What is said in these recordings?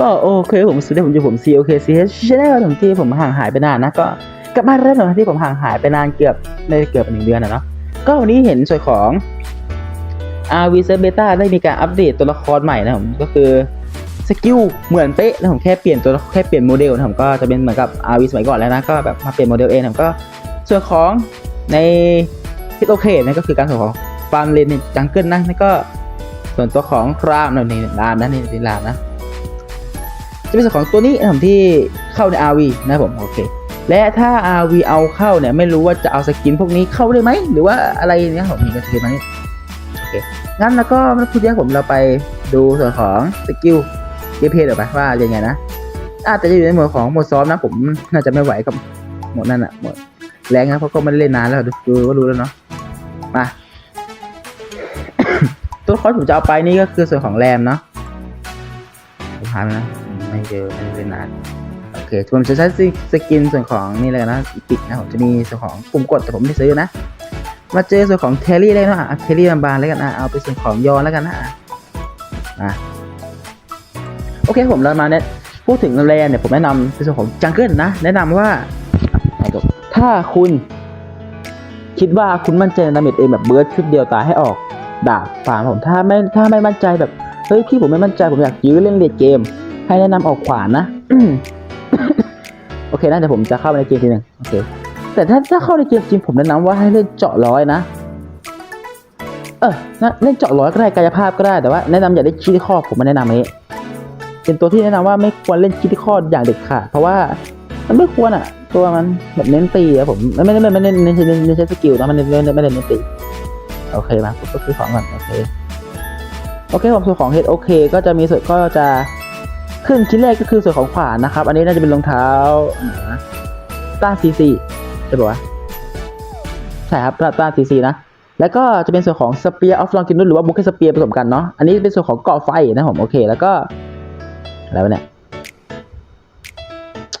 ก็โอเคผมสุดท้ายผมอยู่ผม COK CH Channel ผมที่ผมห่างหายไปนานนะก็กลับมาแล้วหน่อยที่ผมห่างหายไปนานเกือบในเกือบหนึ่งเดือนนะเนาะก็วันนี้เห็นส่วนของ RV s e Beta ได้มีการอัปเดตตัวละครใหม่นะผมก็คือสกิลเหมือนเป๊ะนะผมแค่เปลี่ยนตัวแค่เปลี่ยนโมเดลนะผมก็จะเป็นเหมือนกับ RV สมัยก่อนแล้วนะก็แบบมาเปลี่ยนโมเดลเองนะผมก็ส่วนของในทิศโอเคนะก็คือการส่วนของฟาร์มเลนจังเกิลนะแล้วก็ส่วนตัวของรามนะนี่รามนะนี่นี่รามนะ จะเป็นส่วนของตัวนี้นะผมที่เข้าใน RV นะผมโอเค และถ้า RV เอาเข้าเนี่ยไม่รู้ว่าจะเอาสกินพวกนี้เข้าได้ไหมหรือว่าอะไรเนี่ยผมมีกันสกินมานี่โอเคงั้นแล้วก็ม่พูดเยอะผมเราไปดูส่วนของสกิลเกมเพลย์เดี๋ยวไปว่ายังไงนะอาจจะอยู่ในหมวดของหมวดซ้อมนะผมน่าจะไม่ไหวกับหมวดนั่นอะหมดแรงนะเพราะก็ไม่ได้เล่นนานแล้วดูก็รู้แล้วเนาะมาตัวละครผมจะเอาไปนี่ก็คือส่วนของแรมเนาะผมหาไปนะ ไม่เจอไม่ได้นานโอเคผมจะใช้สกินส่วนของนี่เลยนะอีพิกนะผมจะมีส่วนของปุ่มกดแต่ผมไม่ได้ซื้อนะ มาเจอส่วนของเทลลี่ได้นะอะเทลลี่บางๆแล้วกันนะเอาไปส่วนของยอนแล้วกันนะอะโอเคผมเรามาเนี่ยพูดถึงแรนเนี่ยผมแนะนำในส่วนของจังเกิลนะ แนะนำว่าถ้าคุณคิดว่าคุณมั่นใจในดาเมจเองแบบเบิร์ดชุดเดียวตายให้ออกดาบฝามผมถ้าไม่ถ้าไม่มั่นใจแบบเฮ้ยพี่ผมไม่มั่นใจผมอยากยื้อเล่นเลดเกม ให้แนะนำออกขวานนะ โอเคนะเดี๋ยวผมจะเข้าไปในเกมทีหนึ่งโอเค แต่ถ้าถ้าเข้าในเกมจริงผมแนะนำว่าให้เล่นเจาะร้อยนะ เออนะเล่นเจาะร้อยก็ได้กายภาพก็ได้แต่ว่าแนะนำอย่าเล่นคิดข้อผมมาแนะนำอันนี้ เป็นตัวที่แนะนำว่าไม่ควรเล่นคิดข้ออย่างเด็ดขาดเพราะว่ามันไม่ควรอะ ตัวมันแบบเน้นตีอะผมไม่ไม่ไม่ไม่เน้นเน้นเน้นเน้นใช้สกิลนะมันเน้นเน้นไม่ได้เน้นตีโอเคมาก็คือของก่อนโอเคโอเคผมส่วนของ head โอเค ก็จะมีส่วนก็จะ ขึ้นชิ้นแรกก็คือส่วนของขวานนะครับ อันนี้น่าจะเป็นรองเท้าต้านซีซีใช่ปะวะใช่ครับต้านซีซีนะ แล้วก็จะเป็นส่วนของ spear of longitude หรือว่า bucket spear ผสมกันเนาะ อันนี้เป็นส่วนของเกาะไฟนะผมโอเค แล้วก็อะไรวะเนี่ย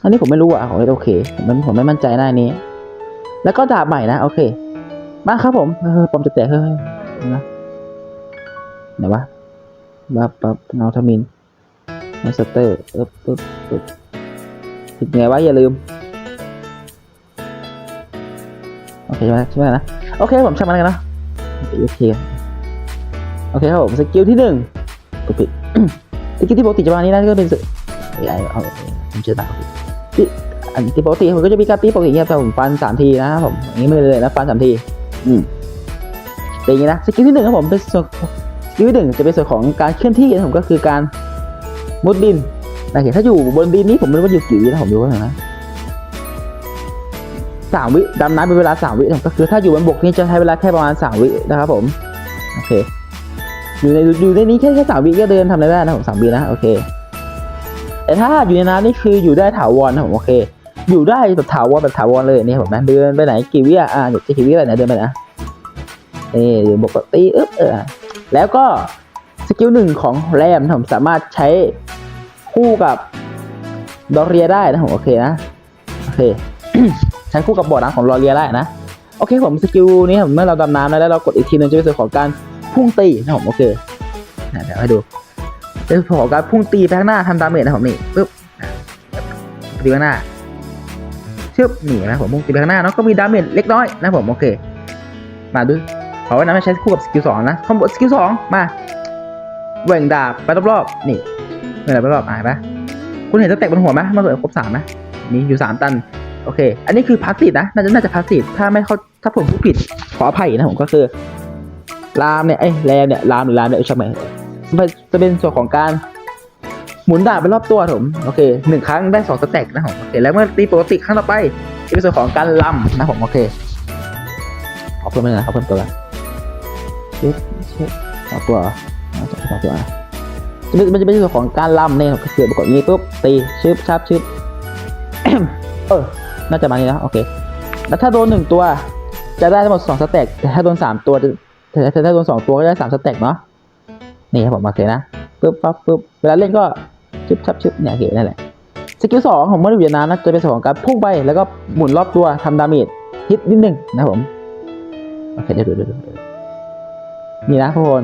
อันนี้ผมไม่รู้อะของโอเคผมไม่ผมไม่มั่นใจหน้านี้ แล้วก็ดาบใหม่นะโอเค มาครับผมเออปอมจะแตกเฮ้ยนะไหนวะบับบับเงาทมิน มอนสเตอร์ปึ๊บปึ๊บปึ๊บผิดไงวะอย่าลืม โอเคใช่ไหมใช่ไหมนะ โอเคผมใช่างมันแล้วกันนะโอเคโอเคครับผมสกิลที่หนึ่งกดผิดสกิลที่ปกติจะมาณนี้นะก็เป็นสไอ้เอาผมเจอหนักที่อันที่ปกติผมก็จะมีการตีปกติเงี้ยแต่ผมฟันสามทีนะครับผมอย่างนี้ไม่เลยนะฟันสามทีอืมเป็นอย่างนี้นะสกิลที่หนึ่งครับผมเป็นส่วนสกิลที่หนึ่งจะเป็นส่วนของการเคลื่อนที่ผมก็คือการ มุดดินนะเห็นถ้าอยู่บนดินนี้ผมไม่รู้ว่าอยู่กี่วินะผมดูว่าไงนะสามวิดำน้ำเป็นเวลาสามวินะก็คือถ้าอยู่บนบกนี่จะใช้เวลาแค่ประมาณสามวินะครับผมโอเคอยู่ในอยู่ในนี้แค่แค่สามวิก็เดินทำอะไรได้นะผมสามวินะโอเคแต่ถ้าอยู่ในน้ำนี่คืออยู่ได้ถาวรนะผมโอเค อยู่ได้แบบถาวรแบบถาวรเลยนี่ผมนะเดินไปไหนกี่วิอะอ่าเดี๋ยวจะกี่วิอะไรนะเดินไปนะนี่เดี๋ยวบกก็ตีอึ๊บเออแล้วก็สกิลหนึ่งของแรมผมสามารถใช้ คู่กับดอเรียได้นะผมโอเคนะโอเคใช้คู่กับบอดน้ำของดอเรียได้นะโอเคผมสกิลนี้ผมเมื่อเราดำน้ำแล้วเรากดอีกทีหนึงจะเป็นส่วนของการพุ่งตีนะผมโอเคเดี๋ยวให้ดูเป็นส่วนของการพุ่งตีไปข้างหน้าทำดาเมจนะผมนี่ปึ๊บตีไปข้างหน้าเชึบนี่นะผมพุ่งตีไปข้างหน้าเนาะก็มีดาเมจเล็กน้อยนะผมโอเค มาดูขอไว้นะไม่ใช้คู่กับสกิลสองนะคอมโบสกิลสองมาแหว่งดาบไปรอบๆนี่ แหว่งดาบไปรอบๆอะเห็นปะคุณเห็นสเต็ปบนหัวไหมมันเกิดครบสามนะนี่อยู่สามตัน โอเค อันนี้คือพาสซีฟนะ น่าจะน่าจะพาสซีฟถ้าไม่เข้าถ้าผมพูดผิด ขออภัยนะผมก็คือลามเนี่ยไอ้แรมเนี่ยลามหรือลามเนี่ยใช่ไหมจะเป็นส่วนของการหมุนดาบไปรอบตัวผมโอเคหนึ่งครั้งได้สองสเต็กนะผมโอเคแล้วเมื่อตีปกติครั้งต่อไปจะเป็นส่วนของการลำนะผมโอเคขอเพิ่มไปหน่อยขอเพิ่มตัวกันเช็ดเช็ดสองตัวเอาสองสองตัว มันจะเป็นส่วนของการล่ำเนี่ยก็คือประกอบนี้ปุ๊บตีชึบชับชึบเออ น่าจะมานี้นะโอเค แล้วถ้าโดนหนึ่งตัว จะได้ทั้งหมดสองสเต็กแต่ถ้าโดนสามตัวจะแต่ถ้าโดนสองตัวก็ได้สามสเต็กเนาะนี่ครับผมโอเคนะปุ๊บปั๊บปุ๊บเวลาเล่นก็ชึบชับชึบเนี่ยโอเคนั่นแหละสกิลสองของเมื่อเวียนนานะจะเป็นส่วนของการพุ่งไปแล้วก็หมุนรอบตัวทำดาเมจฮิตนิดนึงนะผมโอเคเดี๋ยวเดี๋ยวเดี๋ยวเดี๋ยวนี่นะทุกคน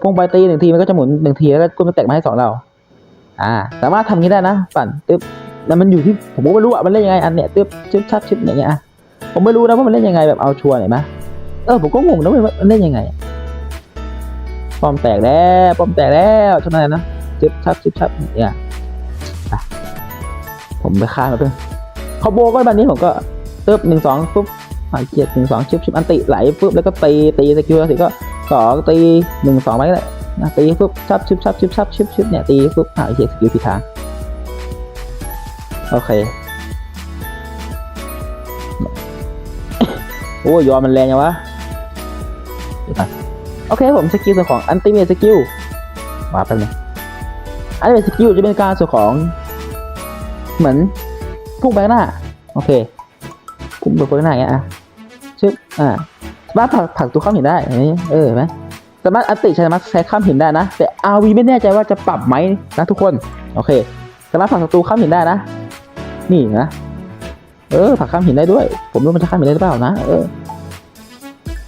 พุ่งไปตีหนึ่งทีมันก็จะหมุนหนึ่งทีแล้วก็กุ้มแตกมาให้สองเราอ่าสามารถทำงี้ได้นะปั่นตึ๊บแต่มันอยู่ที่ผมก็ไม่รู้อะมันเล่นยังไงอันเนี้ยตึ๊บชึบชับชึบอย่างเงี้ยอะผมไม่รู้นะว่ามันเล่นยังไงแบบเอาชัวร์หน่ไหมเออผมก็งงนะว่ามันเล่นยังไงป้อมแตกแล้วป้อมแตกแล้วเท่านั้นนะชึบชับชึบชับเนี่ยผมไปฆ่ามาเพิ่งคอมโบก็แบบนี้ผมก็ตึ๊บหนึ่งสองปุ๊บหายเกียร์หนึ่งสองชึบชึบอันติไหลปุ๊บแล้วก็ตีตีสกิลสิก็ สองตีหนึ่งสองไปก็ได้นะตีปุ๊บชับชิบชับชิบชับชิบชิบเนี่ยตีปุ๊บหาไอ้เหี้ยสกิลผิดทางโอเคโอ้ยอมมันแรงยังวะโอเคผมสกิลส่วนของอันติเมทสกิลมาแป๊บนึงอันติเมทสกิลจะเป็นการส่วนของ เหมือนพุ่งไปหน้า โอเคพุ่งไปข้างหน้าอย่างเงี้ยอะชึบอ่า สามารถผักผักตัวข้ามหินได้เออไหมสามารถอัติใช้สามารถใช้ข้ามหินได้นะ แต่ RV ไม่แน่ใจว่าจะปรับไหมนะทุกคนโอเคสามารถผลักศัตรูข้ามหินได้นะ นี่นะเออผลักข้ามหินได้ด้วย ผมรู้มันจะข้ามหินได้หรือเปล่านะเออ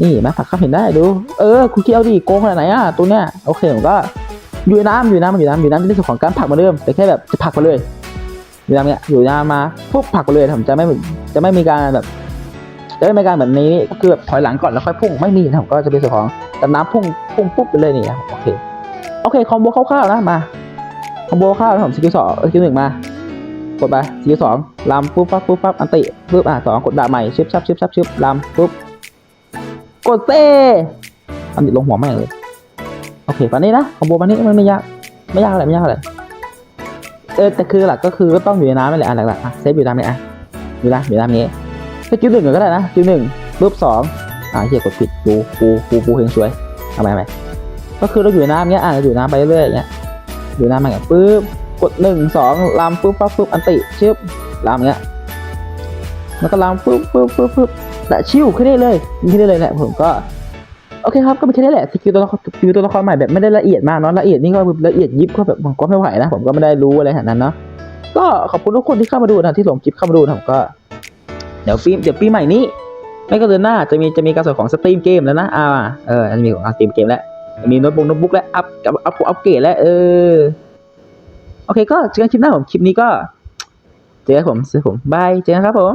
นี่นไหมผลักข้ามหินได้ดู เออคุณคิดเอาดิโกงขนาดไหนอะตัวเนี้ยโอเคผมก็อยู่น้ำอยู่น้ำอยู่น้ำอยู่น้ำในส่วนของการผลักมาเดิมแต่แค่แบบจะผลักไปเลยอยู่น้ำเนี้ยอยู่น้ำมาปุ๊บผลักไปเลยผมจะไม่จะไม่มีการแบบ จะไม่มีการแบบนี้นี่ก็คือแบบถอยหลังก่อนแล้วค่อยพุ่งไม่มีนะผมก็จะเป็นส่วนของแต่น้ำพุ่งพุ่งปุ๊บไปเลยนี่นะโอเคโอเคคอมโบคร่าวๆนะมาคอมโบคร่าวๆผมสกิลสองสกิลหนึ่งมากดไปสกิลสองลำปุ๊บปั๊บปุ๊บปั๊บอันติปุ๊บอะสองกดดาบใหม่ชิบชับชิบชับชิบลำปุ๊บกดเซ่อันติลงหัวแม่เลยโอเคปันนี้นะคอมโบปันนี้มันไม่ยากไม่ยากอะไรไม่ยากอะไรเออแต่คือหลักก็คือก็ต้องอยู่ในน้ำนั่นแหละอะหลักๆอะเซฟอยู่น้ำนี่อะอยู่นะอยู่น้ำนี้ สกิลหนึ่งก็ได้นะสกิลหนึ่งปุ๊บสองอ่าเฮียกดผิดปูปูปูปูเพลงสวยทำไมทำไมก็คือเราอยู่น้ำเงี้ยอ่าเราอยู่น้ำไปเรื่อยๆอย่างเงี้ยอยู่น้ำมาเงี้ยปุ๊บกดหนึ่งสองลำปุ๊บปั๊บปุ๊บอันติชึบลำเงี้ยแล้วก็ลำปุ๊บปุ๊บปุ๊บปุ๊บแต่ชิวขึ้นได้เลยขึ้นได้เลยแหละผมก็โอเคครับก็เป็นแค่นี้แหละสกิลตัวละครสกิลตัวละครใหม่แบบไม่ได้ละเอียดมากเนาะละเอียดนี่ก็ละเอียดยิบก็แบบผมก็ไม่ไหวนะผมก็ไม่ได้รู้อะไรขนาดนั้นเนาะก็ขอบคุณทุกคนที่เข้ามาดูนะที่ส่งคลิปเข้ามาดูนะผมก็ เดี๋ยวปีเดี๋ยวปีใหม่นี้ไม่ก็เดือนหน้าจะมีจะมีการส่วนของสตรีมเกมแล้วนะอ่าเออจะมีของสตรีมเกมแล้วมีโน้ตบุ๊กโน้ตบุ๊กแล้วอัพกับอัพอัพเกรดแล้วเออโอเคก็เจอกันคลิปหน้าผมคลิปนี้ก็ เจอกันผมเจอกันผมบายเจอกันครับผม